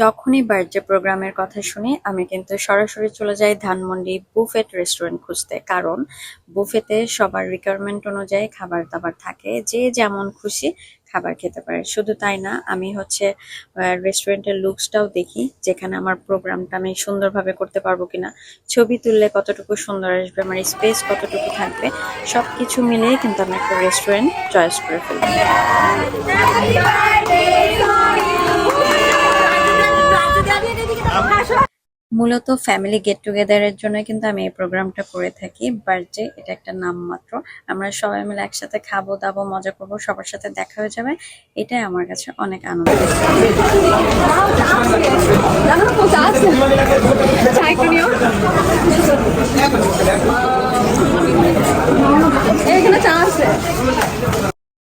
যখনই বার্থডে প্রোগ্রামের কথা শুনি, আমি কিন্তু সরাসরি চলে যাই ধানমন্ডি বুফেট রেস্টুরেন্ট খুঁজতে। কারণ বুফেতে সবার রিকোয়ারমেন্ট অনুযায়ী খাবার দাবার থাকে। যে যেমন খুশি খাবার খেতে পারে। শুধু তাই না, আমি হচ্ছে রেস্টুরেন্টের লুকসটাও দেখি, যেখানে আমার প্রোগ্রামটা আমি সুন্দরভাবে করতে পারব কিনা। ছবি তুললে কতটুকু সুন্দর আসবে আমার স্পেস কতটুকু থাকবে সব কিছু মিলিয়ে কিন্তু আমি একটা রেস্টুরেন্ট চয়েস করে ফেলি। মূলত ফ্যামিলি গেট টুগেদারের জন্য কিন্তু আমি এই প্রোগ্রামটা করে থাকি বার্থডে এটা একটা নাম মাত্র। আমরা সবাই মিলে একসাথে খাব, দাবো, মজা করব, সবার সাথে দেখা হয়ে যাবে, এটাই আমার কাছে অনেক আনন্দ।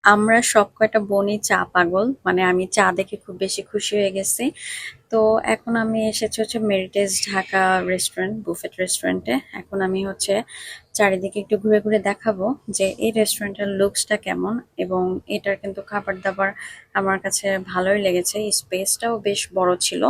আমরা সব কয়টা বোনই চা পাগল মানে আমি চা দেখে খুব বেশি খুশি হয়ে গেছি। তো এখন আমি এসেছি হচ্ছে মেরিটেজ ঢাকা রেস্টুরেন্ট বুফেট রেস্টুরেন্টে এখন আমি হচ্ছে চারিদিকে একটু ঘুরে ঘুরে দেখাবো যে এই রেস্টুরেন্টের লুকসটা কেমন এবং এটার কিন্তু খাবার দাবার আমার কাছে ভালোই লেগেছে। স্পেসটাও বেশ বড় ছিল।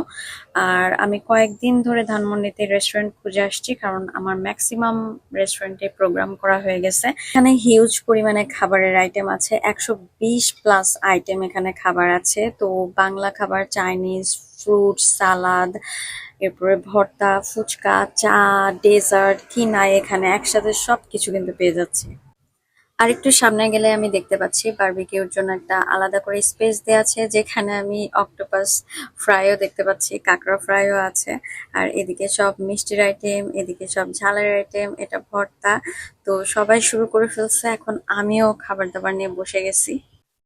আর আমি কয়েকদিন ধরে ধানমন্ডিতে রেস্টুরেন্ট খুঁজে আসছি কারণ আমার ম্যাক্সিমাম রেস্টুরেন্টে প্রোগ্রাম করা হয়ে গেছে। এখানে হিউজ পরিমাণে খাবারের আইটেম আছে। একশো বিশ প্লাস আইটেম এখানে খাবার আছে। তো বাংলা খাবার চাইনিজ ফ্রুট সালাদ এরপরে ভর্তা, ফুচকা, চা ডেজার্ট কি নাই এখানে একসাথে সব কিছু কিন্তু পেয়ে যাচ্ছে। আর একটু সামনে গেলে আমি দেখতে পাচ্ছি বারবিকিউর জন্য একটা আলাদা করে স্পেস দেওয়া আছে, যেখানে আমি অক্টোপাস ফ্রাইও দেখতে পাচ্ছি, কাঁকড়া ফ্রাইও আছে, আর এদিকে সব মিষ্টির আইটেম এদিকে সব ঝালের আইটেম এটা ভর্তা। তো সবাই শুরু করে ফেলছে, এখন আমিও খাবার দাবার নিয়ে বসে গেছি।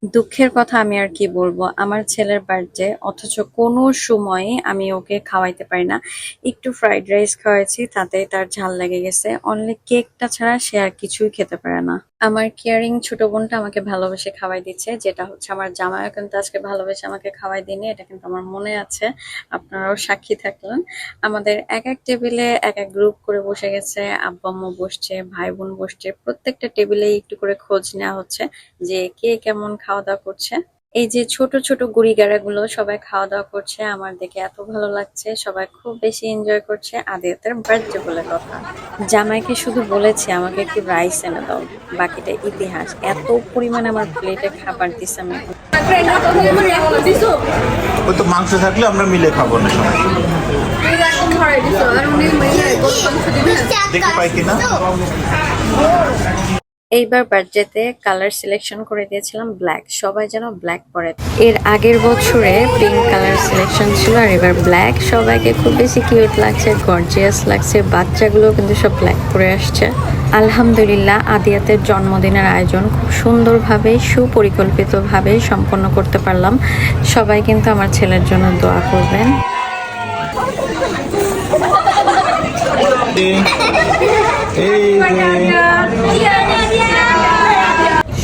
দুঃখের কথা আমি আর কি বলব? আমার ছেলের বার্থডে অথচ কোনো সময়ে আমি ওকে খাওয়াইতে পারি না। একটু ফ্রাইড রাইস খাওয়াইছি, তাতেই তার ঝাল লেগে গেছে। অনলি কেকটা ছাড়া সে আর কিছুই খেতে পারে না। আমার কেয়ারিং ছোট বোনটা আমাকে ভালোবেসে খাওয়াই দিচ্ছে, যেটা হচ্ছে আমার জামাইও কিন্তু আজকে ভালোবেসে আমাকে খাওয়াই দিনে এটা কিন্তু আমার মনে আছে, আপনারাও সাক্ষী থাকলেন। আমাদের এক এক টেবিলে এক এক গ্রুপ করে বসে গেছে, আব্বা আম্মু বসছে, ভাই বোন বসছে, প্রত্যেকটা টেবিলে একটু করে খোঁজ নেওয়া হচ্ছে যে কে কেমন খাওয়া দাওয়া করছে। এই যে ছোট ছোট গুড়িগাড়া গুলো সবাই খাওয়া দাওয়া করছে, আমার দেখে এত ভালো লাগছে, সবাই খুব বেশি এনজয় করছে। আদিয়াতের বার্থডে বলে কথা। জামাইকে শুধু বলেছে, আমাকে একটু রাইস এনে দাও, বাকিটা ইতিহাস। এত পরিমাণে আমার প্লেটে খাবার দিছে আমি। মাংস থাকলে আমরা মিলে খাব না পাই কিনা? এইবার বার্থডেতে কালার সিলেকশন করে দিয়েছিলাম ব্ল্যাক। সবাই যেন ব্ল্যাক পরে। এর আগের বছরে পিঙ্ক কালার সিলেকশন ছিল আর এবার ব্ল্যাক। সবাইকে খুব বেশি কিউট লাগছে, গর্জিয়াস লাগছে। বাচ্চাগুলো কিন্তু সব ব্ল্যাক পরে আসছে। আলহামদুলিল্লাহ আদিয়াতের জন্মদিনের আয়োজন খুব সুন্দরভাবে, সুপরিকল্পিতভাবে সম্পন্ন করতে পারলাম। সবাই কিন্তু আমার ছেলের জন্য দোয়া করবেন। এই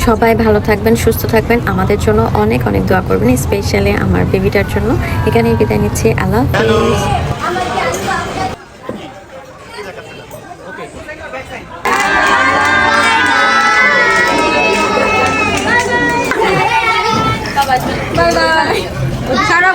সবাই ভালো থাকবেন, সুস্থ থাকবেন। আমাদের জন্য অনেক অনেক দোয়া করবেন, স্পেশালি আমার বেবিটার জন্য। এখানেই বিদায় নিচ্ছি। আল্লাহ বাই বাই সারা